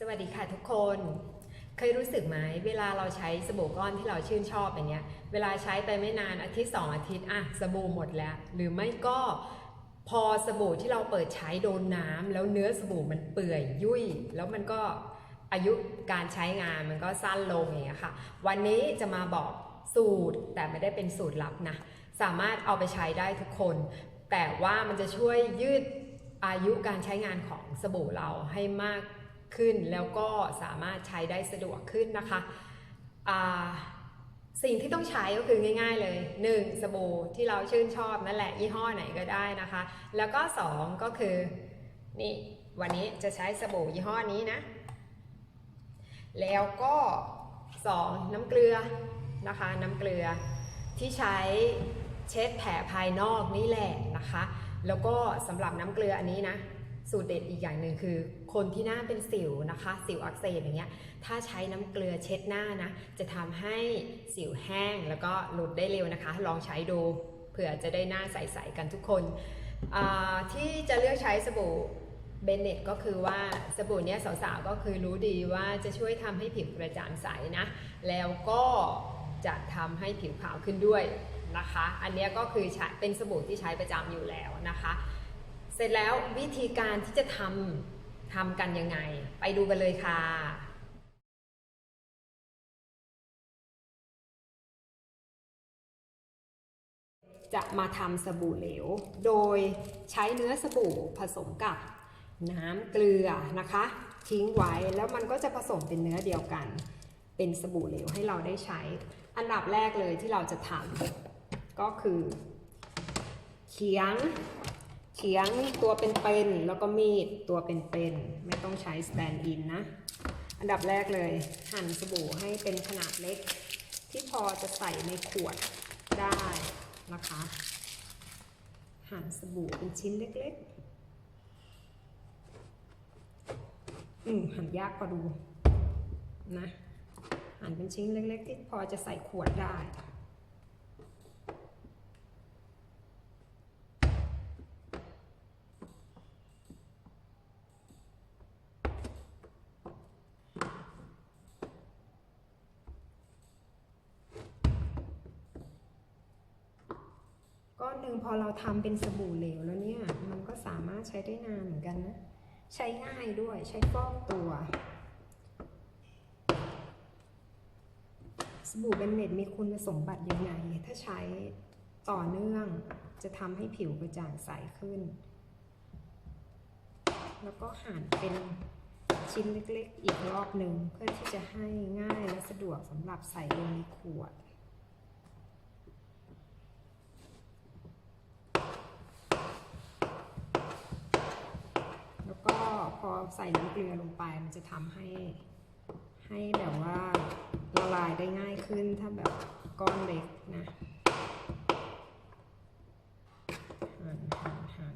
สวัสดีค่ะทุกคน เคยรู้สึกไหมเวลาเราใช้สบู่ก้อนที่เราชื่นชอบอย่างเงี้ย เวลาใช้ไปไม่นานอาทิตย์สองอาทิตย์อะสบู่หมดแล้ว หรือไม่ก็พอสบู่ที่เราเปิดใช้โดนน้ำแล้วเนื้อสบู่มันเปื่อยยุ่ย แล้วมันก็อายุการใช้งานมันก็สั้นลงอย่างเงี้ยค่ะ วันนี้จะมาบอกสูตรแต่ไม่ได้เป็นสูตรลับนะ สามารถเอาไปใช้ได้ทุกคน แต่ว่ามันจะช่วยยืดอายุการใช้งานของสบู่เราให้มาก ขึ้น แล้วก็สามารถใช้ได้สะดวกขึ้นนะคะสิ่งที่ต้องใช้ก็คือง่าย ๆ เลย 1. สบู่ที่เราชื่นชอบนั่นแหละยี่ห้อไหนก็ได้นะคะ แล้วก็ 2 ก็คือนี่วันนี้จะใช้สบู่ยี่ห้อนี้นะ แล้วก็ 2. น้ำเกลือนะคะ น้ำเกลือที่ใช้เช็ดแผลภายนอกนี่แหละนะคะ แล้วก็สำหรับน้ำเกลืออันนี้นะ สูตรเด็ดอีกอย่างหนึ่งคือ คนที่หน้าเป็นสิวนะคะ สิวอักเสบอย่างเงี้ย ถ้าใช้น้ำเกลือเช็ดหน้านะ จะทำให้สิวแห้งแล้วก็หลุดได้เร็วนะคะ ลองใช้ดูเผื่อจะได้หน้าใสๆกันทุกคน ที่จะเลือกใช้สบู่เบนเน็ตก็คือว่าสบู่เนี้ยสาวๆก็คือรู้ดีว่าจะช่วยทำให้ผิวกระจ่างใสนะ แล้วก็จะทำให้ผิวขาวขึ้นด้วยนะคะ อันเนี้ยก็คือใช้เป็นสบู่ที่ใช้ประจำอยู่แล้วนะคะ เสร็จแล้ววิธีการที่จะทำ ทำกันยังไง ไปดูกันเลยค่ะจะมาทำสบู่เหลว โดยใช้เนื้อสบู่ผสมกับน้ำเกลือนะคะ ทิ้งไว้แล้วมันก็จะผสมเป็นเนื้อเดียวกัน เป็นสบู่เหลวให้เราได้ใช้ อันดับแรกเลยที่เราจะทำก็คือเขียง เขียงตัวเป็นๆแล้วก็มีดตัวเป็นๆไม่ต้องใช้สแตนด์อินนะ อันดับแรกเลย หั่นสบู่ให้เป็นขนาดเล็ก ที่พอจะใส่ในขวดได้นะคะ หั่นสบู่เป็นชิ้นเล็กๆ อืมหั่นยากกว่าดูนะ หั่นเป็นชิ้นเล็กๆ ที่พอจะใส่ขวดได้ หนึ่งพอเราทำเป็นสบู่เหลวแล้วเนี่ย มันก็สามารถใช้ได้นานเหมือนกันนะ ใช้ง่ายด้วยใช้ฟอกตัว สบู่เบนเน็ตมีคุณสมบัติยังไง ถ้าใช้ต่อเนื่องจะทำให้ผิวกระจ่างใสขึ้น แล้วก็หั่นเป็นชิ้นเล็กๆ อีกรอบหนึ่งเพื่อที่จะให้ง่ายและสะดวกสำหรับใส่ลงในขวด แล้วก็ พอใส่น้ำเกลือลงไปมันจะทำให้ ให้แบบว่าละลายได้ง่ายขึ้นถ้าแบบก้อนเล็กนะหั่นหั่นหั่น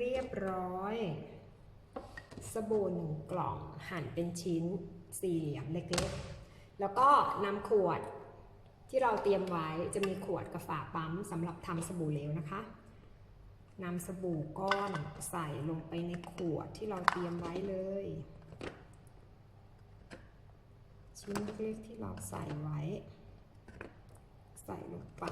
เรียบร้อย สบู่หนึ่งกล่องหั่นเป็นชิ้นสี่เหลี่ยมเล็กๆ แล้วก็นำขวดที่เราเตรียมไว้จะมีขวดกระฝาปั๊มสำหรับทำสบู่เหลวนะคะนำสบู่ก้อนใส่ลงไปในขวดที่เราเตรียมไว้เลย ชิ้นเล็กๆที่เราใส่ไว้ ใส่ลงไป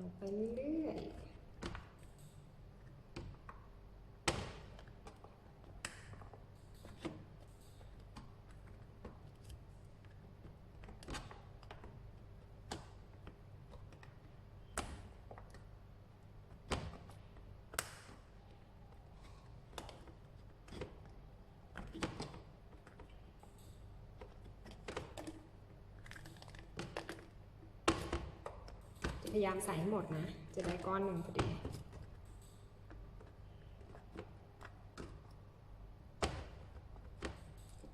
ลงไปเรื่อยๆ พยายามใส่ให้หมดนะ จะได้ก้อนหนึ่งพอดี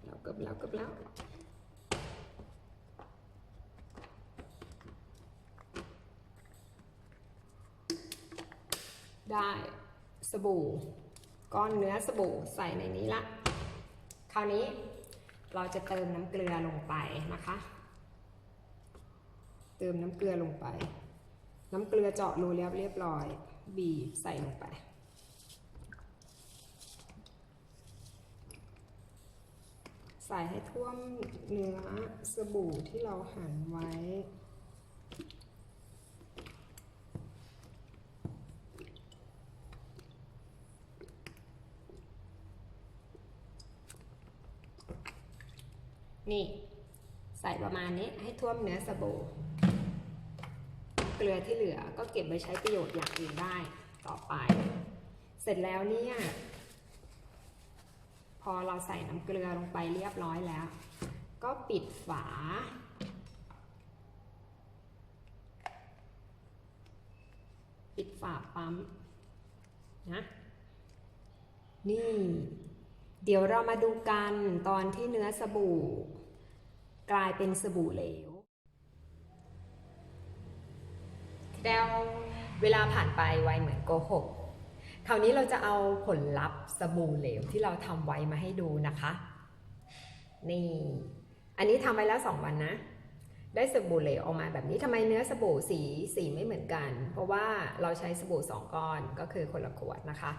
แล้วเกือบแล้วเกือบแล้วได้สบู่ ก้อนเนื้อสบู่ใส่ในนี้ละ คราวนี้เราจะเติมน้ำเกลือลงไปนะคะ เติมน้ำเกลือลงไป น้ำเกลือเจาะรูแล้วเรียบร้อย บีบใส่ลงไป ใส่ให้ท่วมเนื้อสบู่ที่เราหั่นไว้นี่ ใส่ประมาณนี้ให้ท่วมเนื้อสบู่ เกลือที่เหลือก็เก็บไว้ใช้ประโยชน์อย่างอื่นได้ต่อไป เสร็จแล้วเนี่ย พอเราใส่น้ำเกลือลงไปเรียบร้อยแล้ว ก็ปิดฝา ปิดฝาปั๊มนะนี่ เดี๋ยวเรามาดูกันตอนที่เนื้อสบู่ กลายเป็นสบู่เหลว แล้วเวลาผ่านไปไวเหมือนโกหกคราวนี้เราจะเอาผลลัพธ์สบู่เหลวที่เราทำไว้มาให้ดูนะคะ นี่ อันนี้ทำไว้แล้ว 2 วันนะ ได้สบู่เหลวออกมาแบบนี้ทำไมเนื้อสบู่สีสีไม่เหมือนกัน เพราะว่าเราใช้สบู่2ก้อนก็คือคนละขวดนะคะ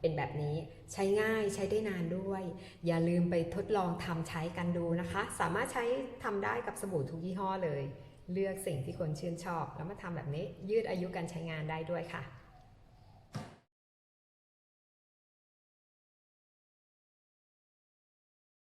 เป็นแบบนี้ใช้ง่ายใช้ได้นานด้วย อย่าลืมไปทดลองทำใช้กันดูนะคะ สามารถใช้ทำได้กับสบู่ทุกยี่ห้อเลย เลือกสิ่งที่คนชื่นชอบ แล้วมาทำแบบนี้ยืดอายุการใช้งานได้ด้วยค่ะ